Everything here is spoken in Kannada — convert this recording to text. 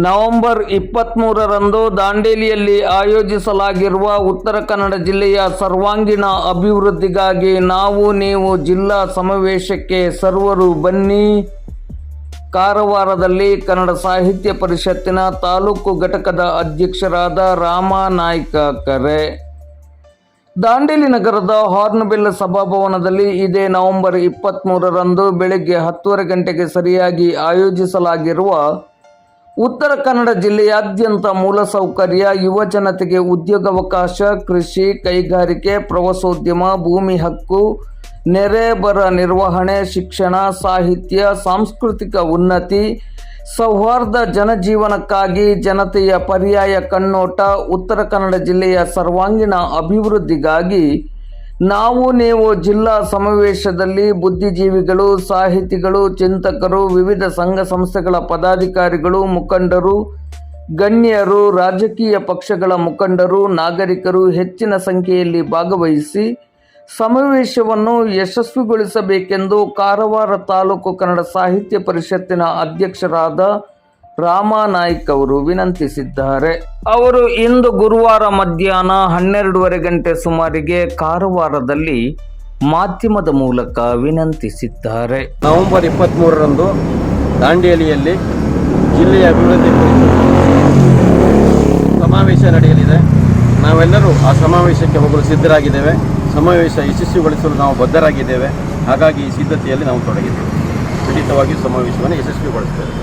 ನವೆಂಬರ್ ಇಪ್ಪತ್ತ್ಮೂರರಂದು ದಾಂಡೇಲಿಯಲ್ಲಿ ಆಯೋಜಿಸಲಾಗಿರುವ ಉತ್ತರ ಕನ್ನಡ ಜಿಲ್ಲೆಯ ಸರ್ವಾಂಗೀಣ ಅಭಿವೃದ್ಧಿಗಾಗಿ ನಾವು ನೀವು ಜಿಲ್ಲಾ ಸಮಾವೇಶಕ್ಕೆ ಸರ್ವರು ಬನ್ನಿ. ಕಾರವಾರದಲ್ಲಿ ಕನ್ನಡ ಸಾಹಿತ್ಯ ಪರಿಷತ್ತಿನ ತಾಲೂಕು ಘಟಕದ ಅಧ್ಯಕ್ಷರಾದ ರಾಮ ನಾಯ್ಕ ಕರೆ. ದಾಂಡೇಲಿ ನಗರದ ಹಾರ್ನ್ಬಿಲ್ ಸಭಾಭವನದಲ್ಲಿ ಇದೇ ನವೆಂಬರ್ ಇಪ್ಪತ್ತ್ಮೂರರಂದು ಬೆಳಗ್ಗೆ ಹತ್ತುವರೆ ಗಂಟೆಗೆ ಸರಿಯಾಗಿ ಆಯೋಜಿಸಲಾಗಿರುವ ಉತ್ತರ ಕನ್ನಡ ಜಿಲ್ಲೆಯಾದ್ಯಂತ ಮೂಲಸೌಕರ್ಯ ಯುವ ಜನತೆಗೆ ಉದ್ಯೋಗಾವಕಾಶ, ಕೃಷಿ, ಕೈಗಾರಿಕೆ, ಪ್ರವಾಸೋದ್ಯಮ, ಭೂಮಿ ಹಕ್ಕು, ನೆರೆ ಬರ ನಿರ್ವಹಣೆ, ಶಿಕ್ಷಣ, ಸಾಹಿತ್ಯ, ಸಾಂಸ್ಕೃತಿಕ ಉನ್ನತಿ, ಸೌಹಾರ್ದ ಜನಜೀವನಕ್ಕಾಗಿ ಜನತೆಯ ಪರ್ಯಾಯ ಕಣ್ಣೋಟ, ಉತ್ತರ ಕನ್ನಡ ಜಿಲ್ಲೆಯ ಸರ್ವಾಂಗೀಣ ಅಭಿವೃದ್ಧಿಗಾಗಿ ನಾವು, ನೀವು ಜಿಲ್ಲಾ ಸಮಾವೇಶದಲ್ಲಿ ಬುದ್ಧಿಜೀವಿಗಳು, ಸಾಹಿತಿಗಳು, ಚಿಂತಕರು, ವಿವಿಧ ಸಂಘ ಸಂಸ್ಥೆಗಳ ಪದಾಧಿಕಾರಿಗಳು, ಮುಖಂಡರು, ಗಣ್ಯರು, ರಾಜಕೀಯ ಪಕ್ಷಗಳ ಮುಖಂಡರು, ನಾಗರಿಕರು ಹೆಚ್ಚಿನ ಸಂಖ್ಯೆಯಲ್ಲಿ ಭಾಗವಹಿಸಿ ಸಮಾವೇಶವನ್ನು ಯಶಸ್ವಿಗೊಳಿಸಬೇಕೆಂದು ಕಾರವಾರ ತಾಲೂಕು ಕನ್ನಡ ಸಾಹಿತ್ಯ ಪರಿಷತ್ತಿನ ಅಧ್ಯಕ್ಷರಾದ ರಾಮನಾಯ್ಕ್ ಅವರು ವಿನಂತಿಸಿದ್ದಾರೆ. ಅವರು ಇಂದು ಗುರುವಾರ ಮಧ್ಯಾಹ್ನ ಹನ್ನೆರಡೂವರೆ ಗಂಟೆ ಸುಮಾರಿಗೆ ಕಾರವಾರದಲ್ಲಿ ಮಾಧ್ಯಮದ ಮೂಲಕ ವಿನಂತಿಸಿದ್ದಾರೆ. ನವೆಂಬರ್ ಇಪ್ಪತ್ತ್ಮೂರರಂದು ದಾಂಡೇಲಿಯಲ್ಲಿ ಜಿಲ್ಲೆಯ ಅಭಿವೃದ್ಧಿ ಸಮಾವೇಶ ನಡೆಯಲಿದೆ. ನಾವೆಲ್ಲರೂ ಆ ಸಮಾವೇಶಕ್ಕೆ ಹೋಗಲು ಸಿದ್ಧರಾಗಿದ್ದೇವೆ. ಸಮಾವೇಶ ಯಶಸ್ವಿಗೊಳಿಸಲು ನಾವು ಬದ್ಧರಾಗಿದ್ದೇವೆ. ಹಾಗಾಗಿ ಈ ಸಿದ್ಧತೆಯಲ್ಲಿ ನಾವು ತೊಡಗಿದ್ದೇವೆ. ಖಂಡಿತವಾಗಿಯೂ ಸಮಾವೇಶವನ್ನು ಯಶಸ್ವಿಗೊಳಿಸ್ತೇವೆ